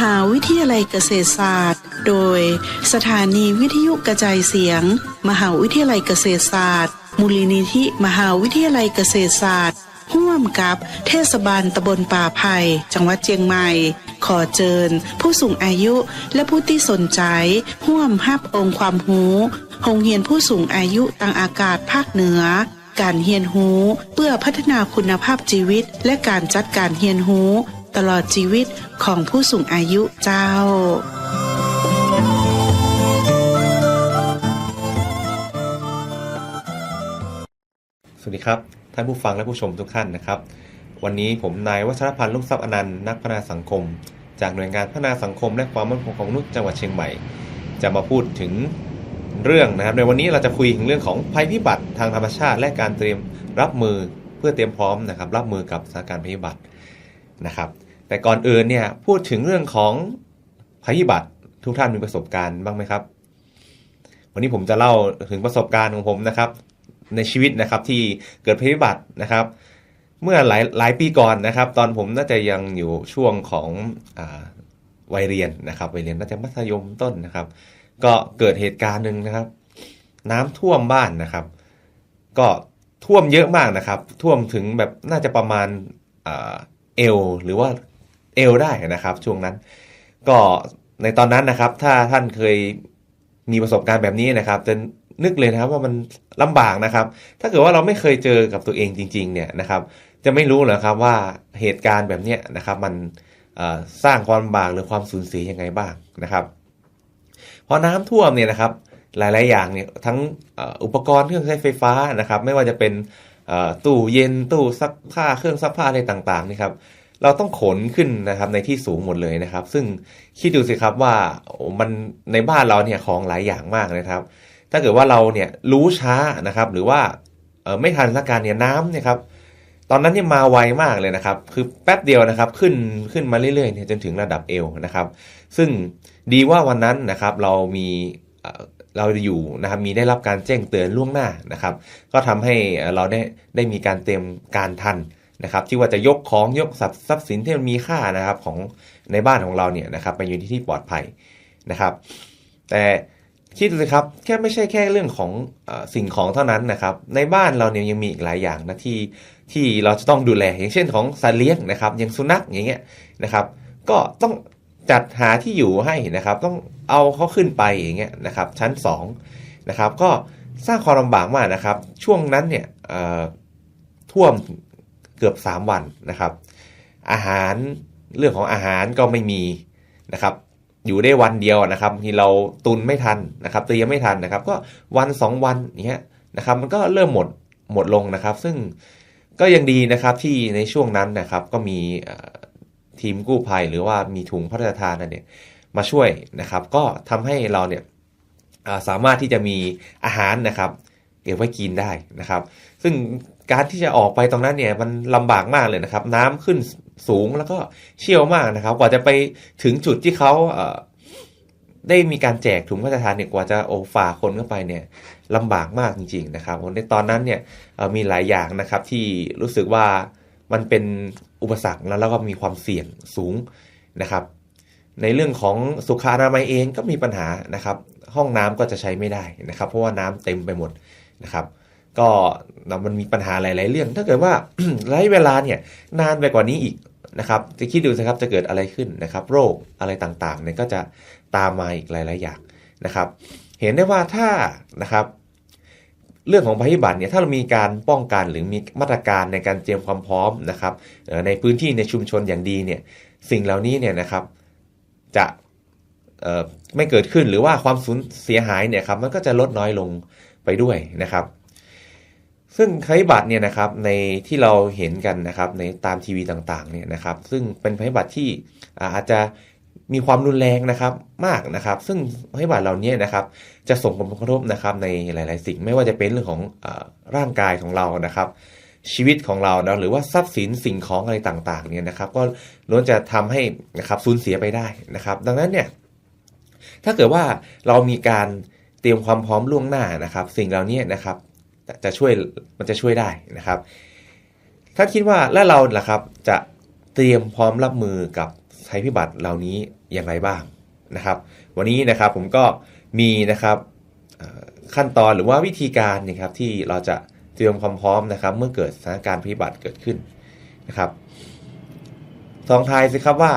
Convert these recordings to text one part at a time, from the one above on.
หาวิทยาลัยเกษตรศาสตร์ โดยสถานีวิทยุกระจายเสียง มหาวิทยาลัยเกษตรศาสตร์ มูลนิธิมหาวิทยาลัยเกษตรศาสตร์ร่วมกับเทศบาลตำบลป่าไผ่จังหวัดเชียงใหม่ ขอเจิญ ผู้สูงอายุและผู้ที่สนใจร่วมรับองค์ความรู้โรงเรียนผู้สูงอายุต่างอากาศภาคเหนือ การเฮียนหูเพื่อพัฒนาคุณภาพชีวิตและการจัดการเฮียนหู ตลอดชีวิตของผู้สูงอายุเจ้า สวัสดีครับ ท่านผู้ฟังและผู้ชมทุกท่านนะครับ วันนี้ผมนายวัชรพันธ์ลูกทรัพย์อนันต์นักพัฒนาสังคม จากหน่วยงานพัฒนาสังคมและความมั่นคงของมนุษย์จังหวัดเชียงใหม่ จะมาพูดถึงเรื่องนะครับ ในวันนี้เราจะคุยถึงเรื่องของภัยพิบัติทางธรรมชาติ และการเตรียมรับมือเพื่อเตรียมพร้อมนะครับ รับมือกับสถานการณ์ภัยพิบัตินะครับ แต่ก่อนอื่นเนี่ยพูดถึงเรื่องของภัยพิบัติทุกท่านมีประสบการณ์บ้างไหมครับ วันนี้ผมจะเล่าถึงประสบการณ์ของผมนะครับ ในชีวิตนะครับที่เกิดภัยพิบัตินะครับ เมื่อหลายหลายปีก่อนนะครับ ตอนผมน่าจะยังอยู่ช่วงของอวัยเรียนนะครับวัยเรียนน่าจะมัธยมต้นนะครับ ก็เกิดเหตุการณ์หนึ่งนะครับ น้ำท่วมบ้านนะครับ ก็ท่วมเยอะมากนะครับ ท่วมถึงแบบน่าจะประมาณเอวหรือว่า เอวได้นะครับ ช่วงนั้น ก็ในตอนนั้นนะครับ ถ้าท่านเคยมีประสบการณ์แบบนี้นะครับจะนึกเลยนะครับว่ามันลำบากนะครับ ถ้าเกิดว่าเราไม่เคยเจอกับตัวเองจริง ๆ เนี่ยนะครับ จะไม่รู้หรอครับว่าเหตุการณ์แบบเนี้ยนะครับ มันสร้างความลำบากหรือความสูญเสียยังไงบ้างนะครับพราะน้ำท่วมเนี่ยนะครับ หลายๆ อย่างเนี่ยทั้งอุปกรณ์เครื่องใช้ไฟฟ้านะครับ ไม่ว่าจะเป็นตู้เย็นตู้ซักผ้าเครื่องซักผ้าอะไรต่างๆนี่ครับ เราต้องขนขึ้นนะครับในที่สูงหมดเลยนะครับ ซึ่งคิดดูสิครับว่ามันในบ้านเราเนี่ยของหลายอย่างมากนะครับ ถ้าเกิดว่าเราเนี่ยรู้ช้านะครับ หรือว่าไม่ทันสถานการเนี่ยน้ำเนี่ยครับตอนนั้นเนี่ยมาไวมากเลยนะครับ คือแป๊บเดียวนะครับขึ้นขึ้นมาเรื่อยๆเนี่ยจนถึงระดับเอวนะครับ ซึ่งดีว่าวันนั้นนะครับเรามีเอ่อเราอยู่นะครับมีได้รับการแจ้งเตือนล่วงหน้านะครับ ก็ทำให้เราได้ได้มีการเตรียมการทัน นะครับที่ว่าจะยกของยกทรัพย์สินที่มันมีค่านะครับของในบ้านของเราเนี่ยนะครับไปอยู่ที่ที่ปลอดภัยนะครับ แต่คิดดูสิครับแค่ไม่ใช่แค่เรื่องของอสิ่งของเท่านั้นนะครับ ในบ้านเราเนี่ยยังมีอีกหลายอย่างนะที่ที่เราจะต้องดูแลอย่างเช่นของสัตว์เลี้ยงนะครับอย่างสุนัขอย่างเงี้ยนะครับ ก็ต้องจัดหาที่อยู่ให้นะครับ ต้องเอาเขาขึ้นไปอย่างเงี้ยนะครับ ชั้น2นะครับ ก็สร้างความลำบากมากนะครับ ช่วงนั้นเนี่ยท่วม กือบ 3 วันนะครับ อาหารเรื่องของอาหารก็ไม่มีนะครับอยู่ได้วันเดียวนะครับที่เราตุนไม่ทันนะครับเตรียมไม่ทันนะครับ ก็วันสองวันอย่างเงี้ยนะครับมันก็เริ่มหมดหมดลงนะครับ ซึ่งก็ยังดีนะครับที่ในช่วงนั้นนะครับก็มีทีมกู้ภัยหรือว่ามีถุงพระราชทานนั่นเนี่ยมาช่วยนะครับ ก็ทำให้เราเนี่ยสามารถที่จะมีอาหารนะครับ เก็บไว้กินได้นะครับ ซึ่ง การที่จะออกไปตรงนั้นเนี่ยมันลำบากมากเลยนะครับ น้ำขึ้นสูงแล้วก็เชี่ยวมากนะครับ กว่าจะไปถึงจุดที่เขาเได้มีการแจกถุงพระราชทานเนี่ยกว่าจะโอฝ่าคนเข้าไปเนี่ยลำบากมากจริง ๆ นะครับในตอนนั้นเนี่ยมีหลายอย่างนะครับที่รู้สึกว่ามันเป็นอุปสรรคแล้วแล้วก็มีความเสี่ยงสูงนะครับ ในเรื่องของสุขอนามัยเองก็มีปัญหานะครับ ห้องน้ำก็จะใช้ไม่ได้นะครับ เพราะว่าน้ำเต็มไปหมดนะครับ ก็มันมีปัญหาหลาย ๆ เรื่อง ถ้าเกิดว่าระยะเวลาเนี่ยนานไปกว่านี้อีกนะครับ จะคิดดูสิครับจะเกิดอะไรขึ้นนะครับ โรคอะไรต่าง ๆ เนี่ยก็จะตามมาอีกหลาย ๆ อย่างนะครับ เห็นได้ว่าถ้านะครับ เรื่องของภัยพิบัติเนี่ยถ้าเรามีการป้องกันหรือมีมาตรการในการเตรียมความพร้อมนะครับในพื้นที่ในชุมชนอย่างดีเนี่ยสิ่งเหล่านี้เนี่ยนะครับจะไม่เกิดขึ้นหรือว่าความสูญเสียหายเนี่ยครับมันก็จะลดน้อยลงไปด้วยนะครับ ซึ่งภัยพิบัติเนี่ยนะครับในที่เราเห็นกันนะครับในตามทีวีต่างๆเนี่ยนะครับ ซึ่งเป็นภัยพิบัติที่อาจจะมีความรุนแรงนะครับมากนะครับ ซึ่งภัยพิบัติเหล่านี้นะครับ จะส่งผลกระทบนะครับในหลาย ๆ สิ่งไม่ว่าจะเป็นเรื่องของอร่างกายของเรานะครับ ชีวิตของเรานะหรือว่าทรัพย์สินสิ่งของอะไรต่างๆเนี่ยนะครับ ก็ล้วนจะทำให้นะครับสูญเสียไปได้นะครับ ดังนั้นเนี่ยถ้าเกิดว่าเรามีการเตรียมความพร้อมล่วงหน้านะครับ สิ่งเหล่านี้นะครับ จะช่วยมันจะช่วยได้นะครับท่าคิดว่าแล้วเราล่ะครับจะเตรียมพร้อมรับมือกับภัยพิบัติเหล่านี้อย่างไรบ้างนะครับ วันนี้นะครับผมก็มีนะครับขั้นตอนหรือว่าวิธีการนะครับที่เราจะเตรียมความพร้อมนะครับ เมื่อเกิดสถานการณ์ภัยพิบัติเกิดขึ้นนะครับทองทายสิครับว่า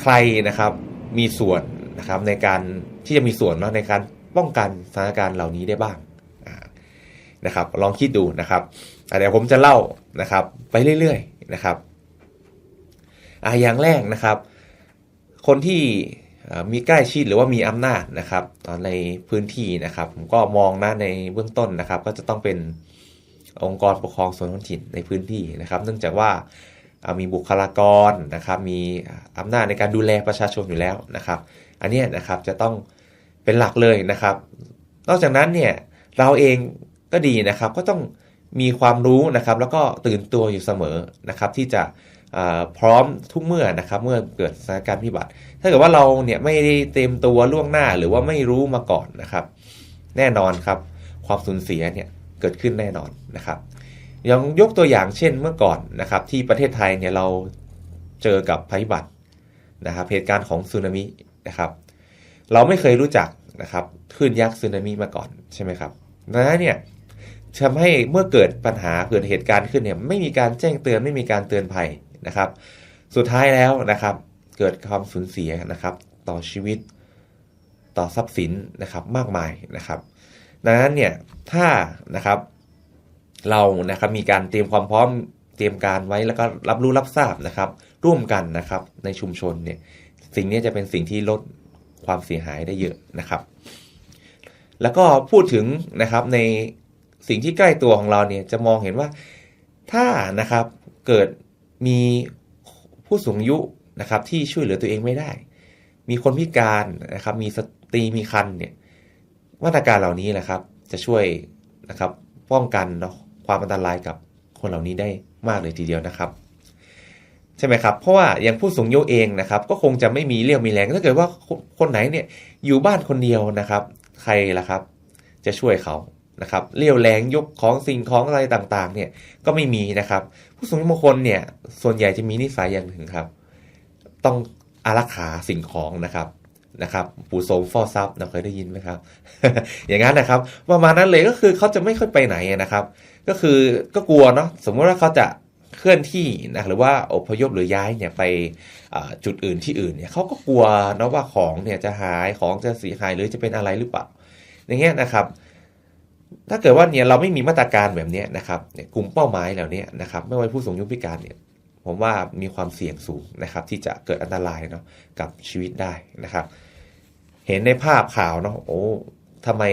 ใครนะครับมีส่วนนะครับในการที่จะมีส่วนเนาะในการป้องกันสถานการณ์เหล่านี้ได้บ้าง นะครับ ลองคิดดูนะครับเดี๋ยวผมจะเล่านะครับ ไปเรื่อยๆนะครับอ่าอย่างแรกนะครับ คนที่มีใกล้ชิดหรือว่ามีอำนาจนะครับในพื้นที่นะครับ ผมก็มองนะในเบื้องต้นนะครับ ก็จะต้องเป็นองค์กรปกครองส่วนท้องถิ่นในพื้นที่นะครับ เนื่องจากว่ามีบุคลากรนะครับ มีอำนาจในการดูแลประชาชนอยู่แล้วนะครับ อันนี้นะครับจะต้องเป็นหลักเลยนะครับ นอกจากนั้นเนี่ยเราเอง ก็ดีนะครับ ก็ต้องมีความรู้นะครับ แล้วก็ตื่นตัวอยู่เสมอนะครับ ที่จะพร้อมทุกเมื่อนะครับ เมื่อเกิดสถานการณ์พิบัติ ถ้าเกิดว่าเราเนี่ยไม่ได้เตรียมตัวล่วงหน้าหรือว่าไม่รู้มาก่อนนะครับ แน่นอนครับ ความสูญเสียเนี่ยเกิดขึ้นแน่นอนนะครับอย่างยกตัวอย่างเช่นเมื่อก่อนนะครับ ที่ประเทศไทยเนี่ยเราเจอกับภัยพิบัตินะครับ เหตุการณ์ของสึนามินะครับ เราไม่เคยรู้จักนะครับคลื่นยักษ์สึนามิมาก่อนใช่ไหมครับดังนั้นเนี่ย ทำให้เมื่อเกิดปัญหาเกิดเหตุการณ์ขึ้นเนี่ยไม่มีการแจ้งเตือนไม่มีการเตือนภัยนะครับ สุดท้ายแล้วนะครับ เกิดความสูญเสียนะครับ ต่อชีวิต ต่อทรัพย์สินนะครับมากมายนะครับ ดังนั้นเนี่ยถ้านะครับเรานะครับมีการเตรียมความพร้อมเตรียมการไว้แล้วก็รับรู้รับทราบนะครับ ร่วมกันนะครับในชุมชนเนี่ยสิ่งนี้จะเป็นสิ่งที่ลดความเสียหายได้เยอะนะครับ แล้วก็พูดถึงนะครับใน สิ่งที่ใกล้ตัวของเราเนี่ยจะมองเห็นว่าถ้านะครับเกิดมีผู้สูงอายุนะครับที่ช่วยเหลือตัวเองไม่ได้ มีคนพิการนะครับ มีสตรีมีคันเนี่ยมาตรการเหล่านี้แหละครับ จะช่วยนะครับป้องกันเนาะความอันตรายกับคนเหล่านี้ได้มากเลยทีเดียวนะครับ ใช่ไหมครับ เพราะว่าอย่างผู้สูงอายุเองนะครับ ก็คงจะไม่มีเรี่ยวมีแรงถ้าเกิดว่าคนคนไหนเนี่ยอยู่บ้านคนเดียวนะครับ ใครล่ะครับ จะช่วยเขา นะครับเรี่ยวแรงยกของสิ่งของอะไรต่างๆ เนี่ยก็ไม่มีนะครับ ผู้สูงอายุบางคนเนี่ยส่วนใหญ่จะมีนิสัยอย่างหนึ่งครับ ต้องอารักขาสิ่งของนะครับนะครับปู่โสมฟอซับนะเคยได้ยินไหมครับ อย่างนั้นนะครับประมาณนั้นเลยก็คือเขาจะไม่ค่อยไปไหนนะครับ ก็คือก็กลัวเนาะสมมติว่าเขาจะเคลื่อนที่นะหรือว่าอพยพหรือย้ายเนี่ยไปจุดอื่นที่อื่นเนี่ยเขาก็กลัวเนาะว่าของเนี่ยจะหายของจะเสียหายหรือจะเป็นอะไรหรือเปล่าอย่างเงี้ยนะครับ ถ้าเกิดว่าเนี่ยเราไม่มีมาตรการแบบนี้นะครับเนี่ยกลุ่มเป้าหมายเหล่านี้นะครับไม่ว่าผู้สูงอายุพิการเนี่ยผมว่ามีความเสี่ยงสูงนะครับ ที่จะเกิดอันตรายเนาะกับชีวิตได้นะครับ เห็นในภาพข่าวเนาะโอ้ทำไม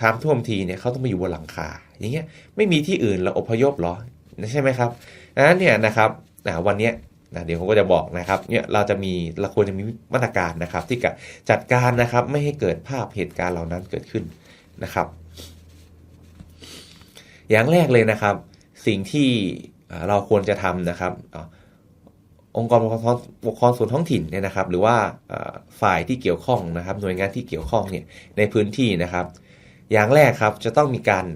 น้ำท่วมทีเนี่ยเขาต้องมาอยู่บนหลังคาอย่างเงี้ยไม่มีที่อื่นเราอพยพหรอใช่ไหมครับดังนั้นเนี่ยนะครับวันนี้นะเดี๋ยวผมก็จะบอกนะครับเนี่ยเราจะมีเราควรจะมีมาตรการนะครับ ที่จะจัดการนะครับไม่ให้เกิดภาพเหตุการณ์เหล่านั้นเกิดขึ้นนะครับ อย่างแรกเลยนะครับ สิ่งที่เราควรจะทำนะครับองค์กรปกครองปกรองส่วนท้องถิ่นเนี่ยนะครับ หรือว่าฝ่ายที่เกี่ยวข้องนะครับ หน่วยงานที่เกี่ยวข้องเนี่ยในพื้นที่นะครับ อย่างแรกครับจะต้องมีการ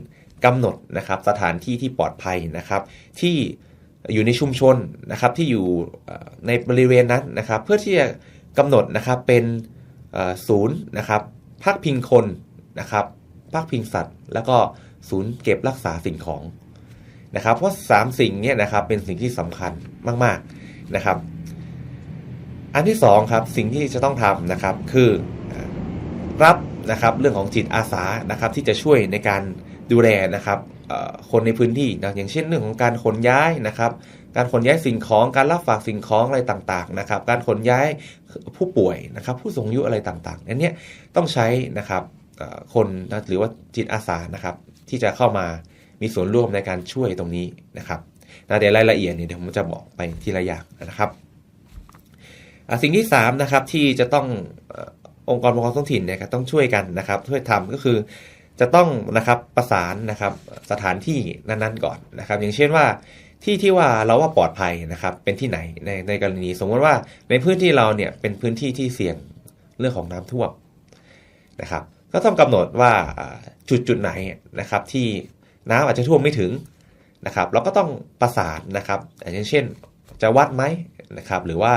กำหนดนะครับสถานที่ที่ปลอดภัยนะครับ ที่อยู่ในชุมชนนะครับที่อยู่ในบริเวณนั้นนะครับ เพื่อที่จะกำหนดนะครับเป็นศูนย์นะครับพักพิงคนนะครับพักพิงสัตว์ แล้วก็ ศูนย์เก็บรักษาสิ่งของนะครับ เพราะสามสิ่งเนี้นะครับเป็นสิ่งที่สำคัญมากๆนะครับ อันที่สองครับสิ่งที่จะต้องทำนะครับคือรับนะครับเรื่องของจิตอาสานะครับที่จะช่วยในการดูแลนะครับคนในพื้นที่นะอย่างเช่นเรื่องของการขนย้ายนะครับ การขนย้ายสิ่งของการรับฝากสิ่งของอะไรต่างๆนะครับ การขนย้ายผู้ป่วยนะครับ ผู้สูงอายุอะไรต่างๆอันนี้ต้องใช้นะครับคนนะหรือว่าจิตอาสานะครับ ที่จะเข้ามามีส่วนร่วมในการช่วยตรงนี้นะครับนะเดี๋ยวรายละเอียดเนี่ยเดี๋ยวผมจะบอกไปทีละอย่างนะครับ สิ่งที่สามนะครับที่จะต้ององค์กรปกครองท้องถิ่นเนี่ยต้องช่วยกันนะครับ ช่วยทำก็คือจะต้องนะครับประสานนะครับสถานที่นั้นๆก่อนนะครับ อย่างเช่นว่าที่ที่ว่าเราว่าปลอดภัยนะครับเป็นที่ไหนในในกรณีสมมติว่าในพื้นที่เราเนี่ยเป็นพื้นที่ที่เสี่ยงเรื่องของน้ำท่วมนะครับ ก็ต้องกำหนดว่าจุดจุดไหนนะครับที่น้ำอาจจะท่วมไม่ถึงนะครับ เราก็ต้องประสานนะครับอย่างเช่น จะวัดไหมนะครับ หรือว่า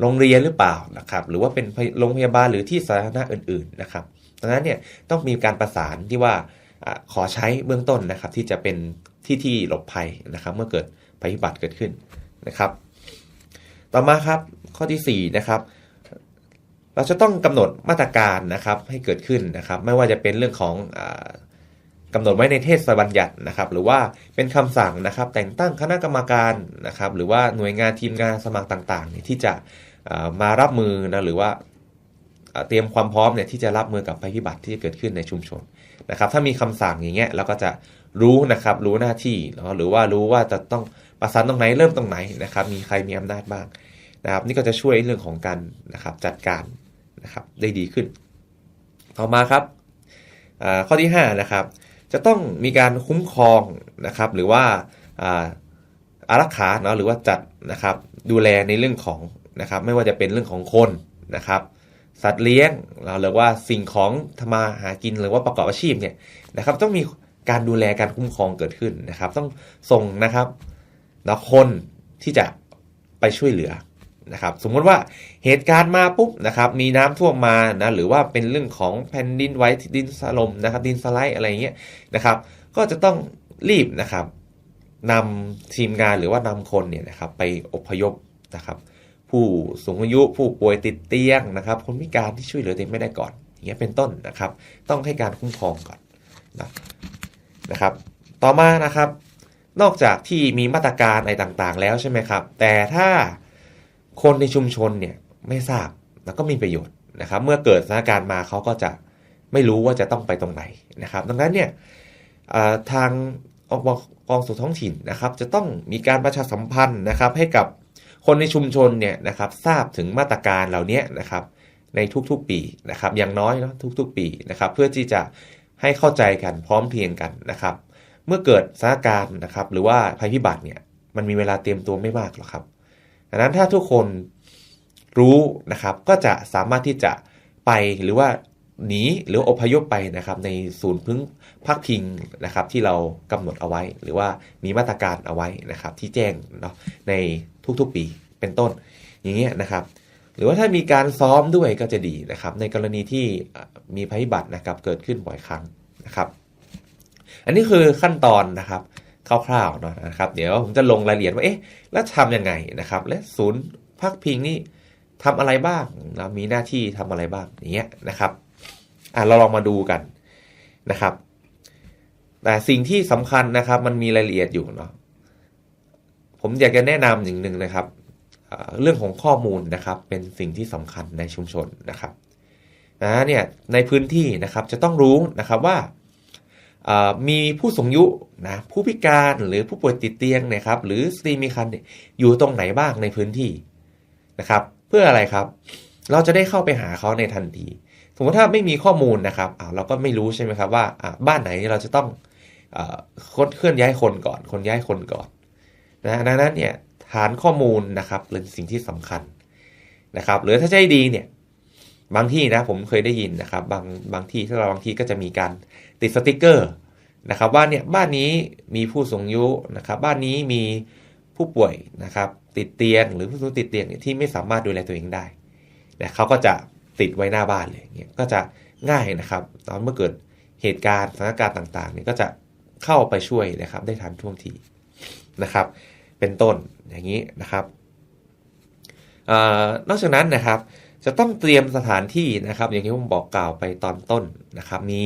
โรงเรียนหรือเปล่านะครับ หรือว่าเป็นโรงพยาบาลหรือที่สาธารณะอื่น ๆนะครับดังนั้นเนี่ยต้องมีการประสานที่ว่าอาขอใช้เบื้องต้นนะครับ ที่จะเป็นที่ที่หลบภัยนะครับ เมื่อเกิดภัยพิบัติเกิดขึ้นนะครับ ต่อมาครับข้อที่4นะครับ เราจะต้องกำหนดมาตรการนะครับให้เกิดขึ้นนะครับ ไม่ว่าจะเป็นเรื่องของอากำหนดไว้ในเทศบัญญัตินะครับ หรือว่าเป็นคำสั่งนะครับ แต่งตั้งคณะกรรมการนะครับ หรือว่าหน่วยงานทีมงานสมัครต่างๆที่จะมารับมือนะหรือว่าเตรียมความพร้อมเนี่ยที่จะรับมือกับภัยพิบัติที่จะเกิดขึ้นในชุมชนนะครับ ถ้ามีคำสั่งอย่างเงี้ยเราก็จะรู้นะครับ รู้หน้าที่เนาะหรือว่ารู้ว่าจะต้องประสานตรงไหนเริ่มตรงไหนนะครับ มีใครมีอำนาจบ้างนะครับ นี่ก็จะช่วยเรื่องของการนะครับจัดการ นะครับได้ดีขึ้น ต่อมาครับข้อที่5นะครับจะต้องมีการคุ้มครองนะครับหรือว่าอ่าอารักขาเนาะหรือว่าจัดนะครับดูแลในเรื่องของนะครับไม่ว่าจะเป็นเรื่องของคนนะครับสัตว์เลี้ยงเราเรียกว่าสิ่งของทำมาหากินหรือว่าประกอบอาชีพเนี่ยนะครับต้องมีการดูแลการคุ้มครองเกิดขึ้นนะครับ ต้องส่งนะครับนะคนที่จะไปช่วยเหลือ นะครับสมมติว่าเหตุการณ์มาปุ๊บนะครับมีน้ำท่วมมานะหรือว่าเป็นเรื่องของแผ่นดินไหวดินสลมนะครับดินสไลด์อะไรเงี้ยนะครับก็จะต้องรีบนะครับนำทีมงานหรือว่านำคนเนี่ยนะครับไปอพยพนะครับผู้สูงอายุผู้ป่วยติดเตียงนะครับคนพิการที่ช่วยเหลือตัวเองไม่ได้ก่อนอย่างเงี้ยเป็นต้นนะครับ ต้องให้การคุ้มครองก่อนนะนะครับ ต่อมานะครับ นอกจากที่มีมาตรการอะไรต่างๆ แล้วใช่ไหมครับ แต่ถ้า คนในชุมชนเนี่ยไม่ทราบแล้วก็มีประโยชน์นะครับ เมื่อเกิดสถานการณ์มาเขาก็จะไม่รู้ว่าจะต้องไปตรงไหนนะครับ ดังนั้นเนี่ยทางองค์กองส่วนท้องถิ่นนะครับ จะต้องมีการประชาสัมพันธ์นะครับ ให้กับคนในชุมชนเนี่ยนะครับ ทราบถึงมาตรการเหล่านี้นะครับ ในทุกๆปีนะครับ อย่างน้อยเนาะทุกๆ ปีนะครับ เพื่อที่จะให้เข้าใจกันพร้อมเพรียงกันนะครับ เมื่อเกิดสถานการณ์นะครับ หรือว่าภัยพิบัติเนี่ยมันมีเวลาเตรียมตัวไม่มากหรอกครับ ดังนั้นถ้าทุกคนรู้นะครับ ก็จะสามารถที่จะไปหรือว่าหนีหรืออพยพไปนะครับในศูนย์พึ่งพักพิงนะครับที่เรากำหนดเอาไว้ หรือว่ามีมาตรการเอาไว้นะครับที่แจ้งเนาะในทุกๆปีเป็นต้นอย่างเงี้ยนะครับ หรือว่าถ้ามีการซ้อมด้วยก็จะดีนะครับ ในกรณีที่มีภัยพิบัตินะครับเกิดขึ้นบ่อยครั้งนะครับ อันนี้คือขั้นตอนนะครับ คร่าวๆเนาะนะครับ เดี๋ยวผมจะลงรายละเอียดว่าเอ๊ะแล้วทำยังไงนะครับ และศูนย์พักพิงนี่ทำอะไรบ้างนะมีหน้าที่ทำอะไรบ้างอย่างเงี้ยนะครับอะเราลองมาดูกันนะครับ แต่สิ่งที่สำคัญนะครับ มันมีรายละเอียดอยู่เนาะผมอยากจะแนะนำอย่างหนึ่งนะครับ เรื่องของข้อมูลนะครับ เป็นสิ่งที่สำคัญในชุมชนนะครับนะเนี่ยในพื้นที่นะครับจะต้องรู้นะครับว่า มีผู้สูงอายุนะผู้พิการหรือผู้ป่วยติดเตียงนะครับหรือสตรีมีครรภ์อยู่ตรงไหนบ้างในพื้นที่นะครับ เพื่ออะไรครับ เราจะได้เข้าไปหาเขาในทันที สมมติถ้าไม่มีข้อมูลนะครับเราก็ไม่รู้ใช่ไหมครับว่าบ้านไหนเราจะต้องเคลื่อนย้ายคนก่อน คนย้ายคนก่อนนะดังนั้นเนี่ยฐานข้อมูลนะครับเป็นสิ่งที่สำคัญนะครับ หรือถ้าใจดีเนี่ย บางที่นะผมเคยได้ยินนะครับ บางบางที่ถ้าเราบางที่ก็จะมีการติดสติกเกอร์นะครับว่าเนี่ยบ้านนี้มีผู้สูงอายุนะครับบ้านนี้มีผู้ป่วยนะครับติดเตียงหรือผู้สูงติดเตียงที่ไม่สามารถดูแลตัวเองได้นะเขาก็จะติดไว้หน้าบ้านเลยเนี่ยก็จะง่ายนะครับ ตอนเมื่อเกิดเหตุการณ์สถานการณ์ต่างๆเนี่ยก็จะเข้าไปช่วยนะครับ ได้ทันท่วงทีนะครับ เป็นต้นอย่างนี้นะครับออนอกจากนั้นนะครับ จะต้องเตรียมสถานที่นะครับ อย่างที่ผมบอกกล่าวไปตอนต้นนะครับ มี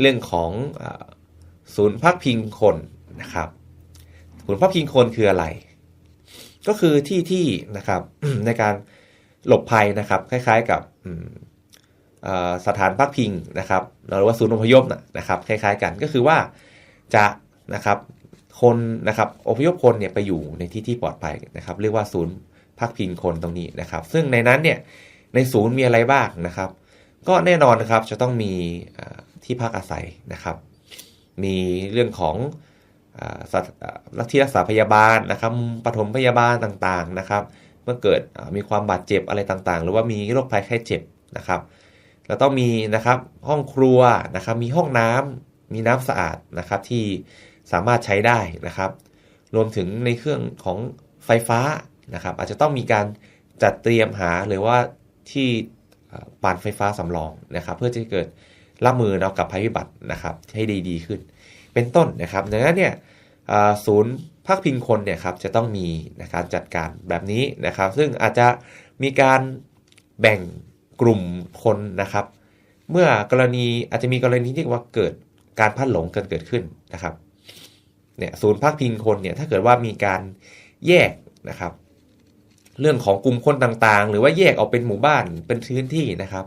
เรื่องของอศูนย์พักพิงคนนะครับศูนย์พักพิงคนคืออะไร ก็คือที่ที่นะครับในการหลบภัยนะครับ คล้าย ๆ กับสถานพักพิงนะครับหรือว่าศูนย์อพยพนนะครับ คล้าย ๆ กันก็คือว่าจะนะครับคนนะครับอพยพคนเนี่ยไปอยู่ในที่ที่ปลอดภัยนะครับ เรียกว่าศูนย์พักพิงคนตรงนี้นะครับ ซึ่งในนั้นเนี่ย ในศูนย์มีอะไรบ้างนะครับ ก็แน่นอนนะครับจะต้องมีที่พักอาศัยนะครับ มีเรื่องของรักที่รักษาพยาบาลนะครับปฐมพยาบาลต่างๆนะครับ เมื่อเกิดมีความบาดเจ็บอะไรต่างๆ หรือว่ามีโรคภัยไข้เจ็บนะครับแล้วต้องมีนะครับห้องครัวนะครับ มีห้องน้ำมีน้ำสะอาดนะครับที่สามารถใช้ได้นะครับ รวมถึงในเครื่องของไฟฟ้านะครับ อาจจะต้องมีการจัดเตรียมหาหรือว่า ที่ปั่นไฟฟ้าสำรองนะครับ เพื่อจะเกิดรับมือเนากับภัยพิบัตินะครับให้ดีดีขึ้น เป็นต้นนะครับดังนั้นเนี่ยศูนย์พักพิงคนเนี่ยครับจะต้องมีนะการจัดการแบบนี้นะครับ ซึ่งอาจจะมีการแบ่งกลุ่มคนนะครับ เมื่อกรณีอาจจะมีกรณีที่ว่าเกิดการพัดหลงกิดเกิดขึ้นนะครับเนี่ยศูนย์พักพิงคนเนี่ยถ้าเกิดว่ามีการแยกนะครับ เรื่องของกลุ่มคนต่างๆ หรือว่าแยกออกเป็นหมู่บ้านเป็นพื้นที่นะครับ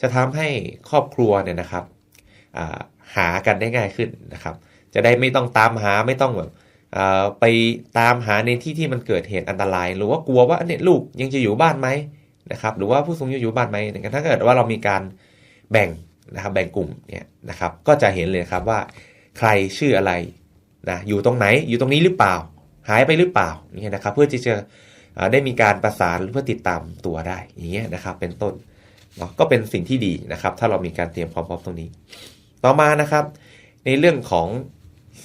จะทำให้ครอบครัวเนี่ยนะครับหากันได้ง่ายขึ้นนะครับ จะได้ไม่ต้องตามหาไม่ต้องแบบไปตามหาในที่ที่มันเกิดเหตุอันตราย หรือว่ากลัวว่าเนี่ยลูกยังจะอยู่บ้านไหมนะครับ หรือว่าผู้สูงอายุอยู่บ้านไหมถ้าเกิดว่าเรามีการแบ่งนะครับแบ่งกลุ่มเนี่ยนะครับ ก็จะเห็นเลยครับว่าใครชื่ออะไรนะอยู่ตรงไหนอยู่ตรงนี้หรือเปล่า หายไปหรือเปล่านี่นะครับ เพื่อที่จะ ได้มีการประสานเพื่อติดตามตัวได้อย่างเงี้ยนะครับเป็นต้นเนาะก็เป็นสิ่งที่ดีนะครับ ถ้าเรามีการเตรียมความพร้อมตรงนี้ ต่อมานะครับ ในเรื่องของ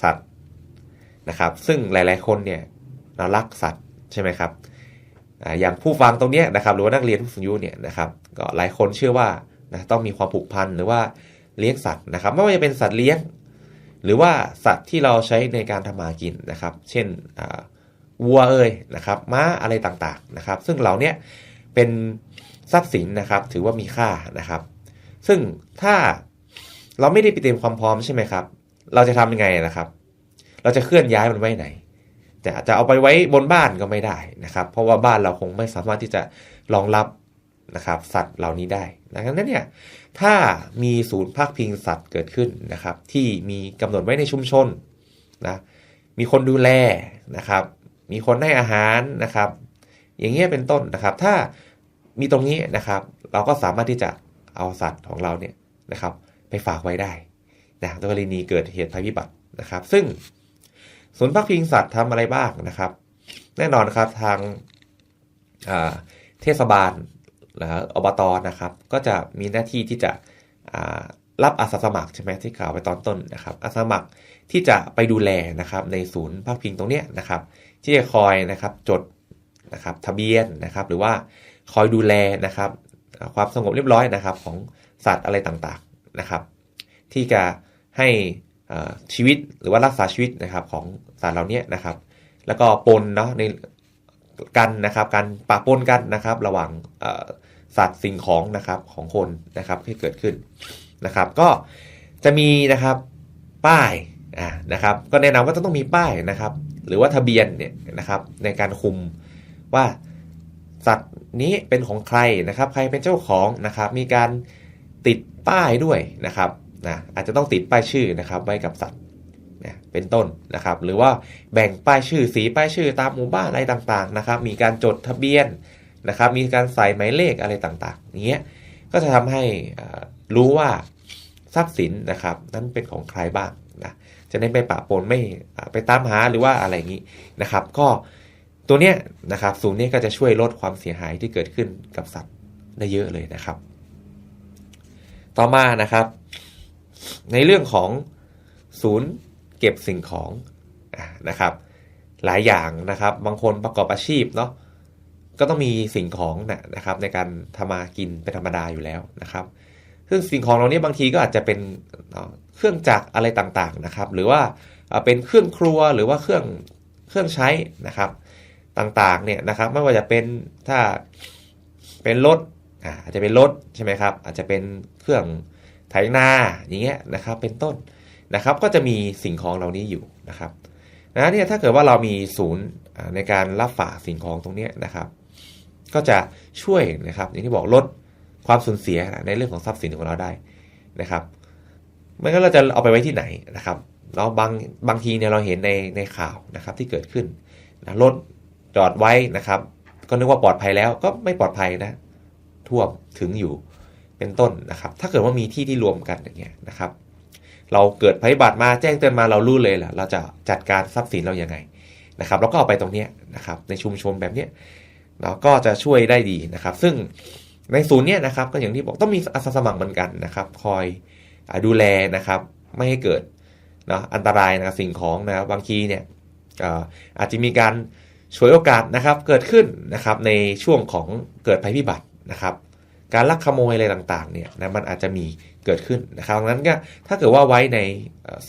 สัตว์นะครับ ซึ่งหลาย ๆ คนเนี่ยเรารักสัตว์ใช่ไหมครับอย่างผู้ฟังตรงนี้นะครับ หรือว่านักเรียนผู้สูงอายุเนี่ยนะครับก็หลายคนเชื่อว่านะต้องมีความผูกพันหรือว่าเลี้ยงสัตว์นะครับ ไม่ว่าจะเป็นสัตว์เลี้ยง หรือว่าสัตว์ที่เราใช้ในการทำมากินนะครับ เช่น วัวเอ่ยนะครับม้าอะไรต่างๆนะครับ ซึ่งเหล่านี้เป็นทรัพย์สินนะครับถือว่ามีค่านะครับ ซึ่งถ้าเราไม่ได้ไปเตรียมความพร้อมใช่ไหมครับ เราจะทำยังไงนะครับ เราจะเคลื่อนย้ายมันไว้ไหนจะจะเอาไปไว้บนบ้านก็ไม่ได้นะครับ เพราะว่าบ้านเราคงไม่สามารถที่จะรองรับนะครับสัตว์เหล่านี้ได้ดังนั้นเนี่ยถ้ามีศูนย์พักพิงสัตว์เกิดขึ้นนะครับ ที่มีกำหนดไว้ในชุมชนนะมีคนดูแลนะครับ มีคนให้อาหารนะครับ อย่างเงี้ยเป็นต้นนะครับ ถ้ามีตรงนี้นะครับ เราก็สามารถที่จะเอาสัตว์ของเราเนี่ยนะครับ ไปฝากไว้ได้นะกรณีเกิดเหตุภัยพิบัตินะครับ ซึ่งศูนย์พักพิงสัตว์ทำอะไรบ้างนะครับ แน่นอนครับทางเทศบาลหรืออบตนะครับ ก็จะมีหน้าที่ที่จะรับอาสาสมัครใช่ไหมที่กล่าวไปตอนต้นนะครับอาสาสมัครที่จะไปดูแลนะครับ ในศูนย์พักพิงตรงเนี้ยนะครับ ที่จะคอยนะครับจดนะครับทะเบียนนะครับ หรือว่าคอยดูแลนะครับ ความสงบเรียบร้อยนะครับ ของสัตว์อะไรต่างๆนะครับ ที่จะให้ชีวิตหรือว่ารักษาชีวิตนะครับของสัตว์เหล่านี้นะครับ แล้วก็ปนเนาะในกันนะครับ การปะปนกันนะครับ ระหว่างสัตว์สิ่งของนะครับของคนนะครับที่เกิดขึ้นนะครับ ก็จะมีนะครับป้ายอ่านะครับ ก็แนะนำว่าจะต้องมีป้ายนะครับ หรือว่าทะเบียนเนี่ยนะครับในการคุมว่าสัตว์นี้เป็นของใครนะครับ ใครเป็นเจ้าของนะครับ มีการติดป้ายด้วยนะครับนะอาจจะต้องติดป้ายชื่อนะครับไว้กับสัตว์นะเป็นต้นนะครับ หรือว่าแบ่งป้ายชื่อสีป้ายชื่อตามหมู่บ้านอะไรต่างๆนะครับ มีการจดทะเบียนนะครับ มีการใส่หมายเลขอะไรต่างๆอย่างเงี้ยก็จะทำให้รู้ว่าทรัพย์สินนะครับ นั้นเป็นของใครบ้างนะ จะได้ไม่ปะปนไม่ไปตามหาหรือว่าอะไรอย่างนี้นะครับ ก็ตัวเนี้ยนะครับศูนย์นี้ก็จะช่วยลดความเสียหายที่เกิดขึ้นกับสัตว์ได้เยอะเลยนะครับ ต่อมานะครับ ในเรื่องของศูนย์เก็บสิ่งของนะครับ หลายอย่างนะครับ บางคนประกอบอาชีพเนาะก็ต้องมีสิ่งของนะครับ ในการทำมากินเป็นธรรมดาอยู่แล้วนะครับ ซึ่งสิ่งของเหล่านี้บางทีก็อาจจะเป็น เครื่องจักรอะไรต่างๆนะครับ หรือว่าเป็นเครื่องครัวหรือว่าเครื่องเครื่องใช้นะครับต่างๆเนี่ยนะครับไม่ว่าจะเป็นถ้าเป็นรถอาจจะเป็นรถใช่ไหมครับอาจจะเป็นเครื่องไถนาอย่างเงี้ยนะครับเป็นต้นนะครับก็จะมีสิ่งของเหล่านี้อยู่นะครับนะเนี่ยถ้าเกิดว่าเรามีศูนย์ในการรับฝากสิ่งของตรงนี้นะครับ ก็จะช่วยนะครับอย่างที่บอกลดความสูญเสียในเรื่องของทรัพย์สินของเราได้นะครับ ม่งั้นเราจะเอาไปไว้ที่ไหนนะครับเราบางบางทีเนี่ยเราเห็นในในข่าวนะครับที่เกิดขึ้นนะรถจอดไว้นะครับ ก็นึกว่าปลอดภัยแล้วก็ไม่ปลอดภัยนะท่วมถึงอยู่เป็นต้นนะครับ ถ้าเกิดว่ามีที่ที่รวมกันอย่างเงี้ยนะครับ เราเกิดภัยบัตรมาแจ้งเตือนมาเรารู้เลยแหละเราจะจัดการทรัพย์สินเราอย่างไงนะครับแล้วก็เอาไปตรงเนี้ยนะครับ ในชุมชนแบบเนี้ยเราก็จะช่วยได้ดีนะครับ ซึ่งในศูนย์เนี้ยนะครับ ก็อย่างที่บอกต้องมีอาสาสมัครเหมือนกันนะครับ คอย ดูแลนะครับไม่ให้เกิดนะอันตรายนะสิ่งของนะครับบางทีเนี่ยอาจจะมีการฉวยโอกาสนะครับเกิดขึ้นนะครับในช่วงของเกิดภัยพิบัตินะครับ การลักขโมยอะไรต่างๆเนี่ยนะมันอาจจะมีเกิดขึ้นนะครับดังนั้นก็ถ้าเกิดว่าไว้ใน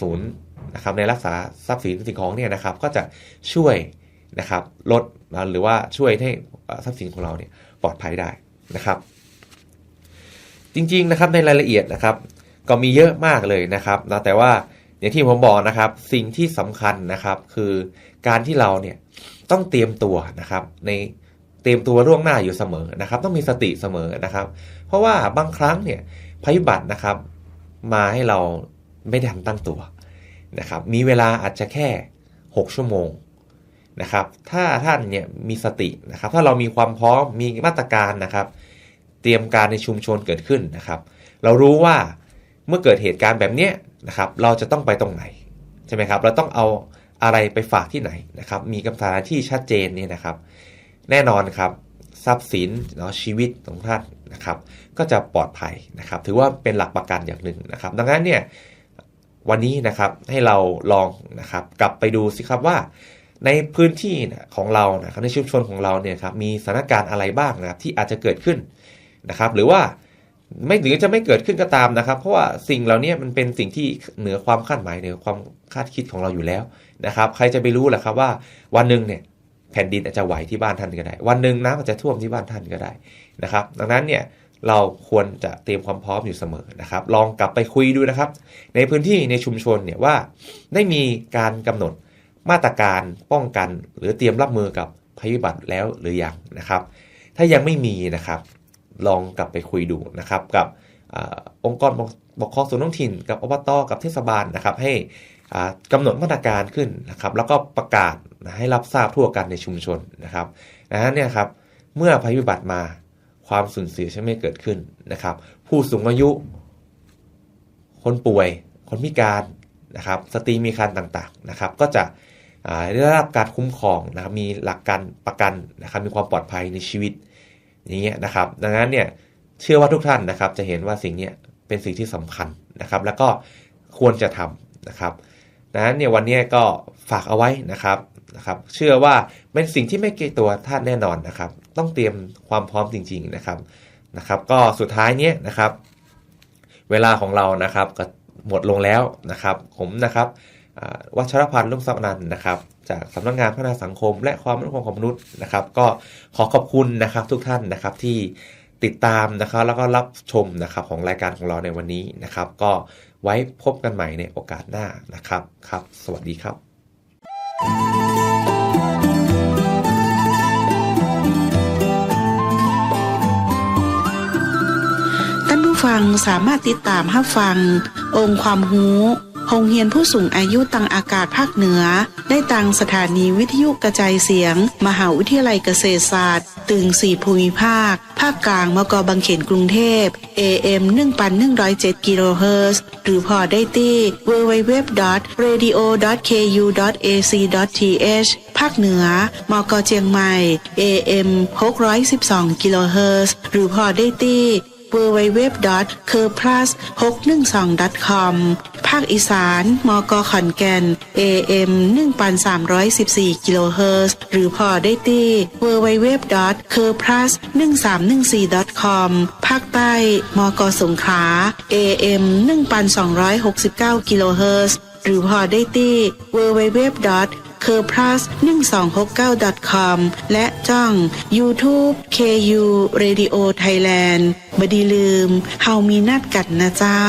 ศูนย์นะครับในรักษาทรัพย์สินสิ่งของเนี่ยนะครับก็จะช่วยนะครับลดหรือว่าช่วยให้ทรัพย์สินของเราเนี่ยปลอดภัยได้นะครับ จริงๆนะครับในรายละเอียดนะครับ ก็มีเยอะมากเลยนะครับนะแต่ว่าอย่างที่ผมบอกนะครับสิ่งที่สำคัญนะครับ คือการที่เราเนี่ยต้องเตรียมตัวนะครับ ในเตรียมตัวล่วงหน้าอยู่เสมอนะครับ ต้องมีสติเสมอนะครับ เพราะว่าบางครั้งเนี่ยภัยพิบัตินะครับ มาให้เราไม่ได้ทันตั้งตัวนะครับ มีเวลาอาจจะแค่ 6 ชั่วโมงนะครับ ถ้าท่านเนี่ยมีสตินะครับ ถ้าเรามีความพร้อมมีมาตรการนะครับ เตรียมการในชุมชนเกิดขึ้นนะครับ เรารู้ว่า เมื่อเกิดเหตุการณ์แบบเนี้ยนะครับเราจะต้องไปตรงไหนใช่ไหมครับเราต้องเอาอะไรไปฝากที่ไหนนะครับมีกำหนที่ชัดเจนนี่นะครับ แน่นอนครับทรัพย์สินเนาะชีวิตของท่านนะครับ ก็จะปลอดภัยนะครับ ถือว่าเป็นหลักประกันอย่างหนึ่งนะครับ ดังนั้นเนี่ยวันนี้นะครับให้เราลองนะครับกลับไปดูสิครับว่า ในพื้นที่ของเรานะครับในชุมชนของเราเนี่ยครับมีสถานการณ์อะไรบ้างนะครับที่อาจจะเกิดขึ้นนะครับ หรือว่า ไม่หรือจะไม่เกิดขึ้นก็ตามนะครับ เพราะว่าสิ่งเหล่านี้มันเป็นสิ่งที่เหนือความคาดหมายเหนือความคาดคิดของเราอยู่แล้วนะครับ ใครจะไปรู้ล่ะครับว่าวันหนึ่งเนี่ยแผ่นดินอาจจะไหวที่บ้านท่านก็ได้ วันหนึ่งน้ำอาจจะท่วมที่บ้านท่านก็ได้นะครับ ดังนั้นเนี่ยเราควรจะเตรียมความพร้อมอยู่เสมอนะครับ ลองกลับไปคุยดูนะครับ ในพื้นที่ในชุมชนเนี่ยว่าได้มีการกำหนดมาตรการป้องกัน หรือเตรียมรับมือกับภัยพิบัติแล้วหรือยังนะครับ ถ้ายังไม่มีนะครับ ลองกลับไปคุยดูนะครับกับอองค์กรปกครองส่วนท้องถิ่น กับอบตกับเทศบาลนะครับ ให้อ่ากำหนดมาตรการขึ้นนะครับ แล้วก็ประกาศให้รับทราบทั่วกันในชุมชนนะครับนั้นเนี่ยครับเมื่อภัยพิบัติมาความสูญเสียจะไม่เกิดขึ้นนะครับ ผู้สูงอายุ คนป่วย คนพิการนะครับ สตรีมีครรภ์ต่างๆนะครับ ก็จะได้รับการคุ้มครองนะครับมีหลักการประกันนะครับมีความปลอดภัยในชีวิต อย่างเงี้ยนะครับ ดังนั้นเนี่ยเชื่อว่าทุกท่านนะครับจะเห็นว่าสิ่งเนี้ยเป็นสิ่งที่สำคัญนะครับ แล้วก็ควรจะทำนะครับดังนั้นเนี่ยวันเนี้ยก็ฝากเอาไว้นะครับนะครับ เชื่อว่าเป็นสิ่งที่ไม่เกรงตัวท่านแน่นอนนะครับ ต้องเตรียมความพร้อมจริง ๆนะครับนะครับ ก็สุดท้ายเนี้ยนะครับ เวลาของเรานะครับก็หมดลงแล้วนะครับ ผมนะครับ วัชรพันธ์ลุ่มทรัพย์อนันนะครับ จากสำนักงานพัฒนาสังคม และความมั่นคงของมนุษย์นะครับ ก็ขอขอบคุณนะครับทุกท่านนะครับที่ติดตามนะครับแล้วก็รับชมนะครับของรายการของเราในวันนี้นะครับ ก็ไว้พบกันใหม่ในโอกาสหน้านะครับครับ สวัสดีครับท่านผู้ฟังสามารถติดตามรับฟัง องค์ความรู้ โรงเรียนผู้สูงอายุตังอากาศภาคเหนือ ได้ตังสถานีวิทยุกระจายเสียง มหาวิทยาลัยเกษตรศาสตร์ ตึงสี่ภูมิภาค ภาคกลางมกบางเขนกรุงเทพ AM 1107กิโลเฮิรตซ์หรือพอได้ที่ www.radio.ku.ac.th ภาคเหนือ มกเจียงใหม่ AM 612กิโลเฮิรตซ์หรือพอได้ที่ www.kerplus612.com ภาคอีสาน มกขอนแก่น AM 1314 กิโลเฮิรตซ์หรือพอได้ที่ www.kerplus1314.com ภาคใต้ มกสงขลา AM 1269 กิโลเฮิรตซ์หรือพอได้ที่ www. c u r p l u s 1269 com และจ้อง YouTube KU Radio Thailand บดีลืม เฮามีนัดกันนะเจ้า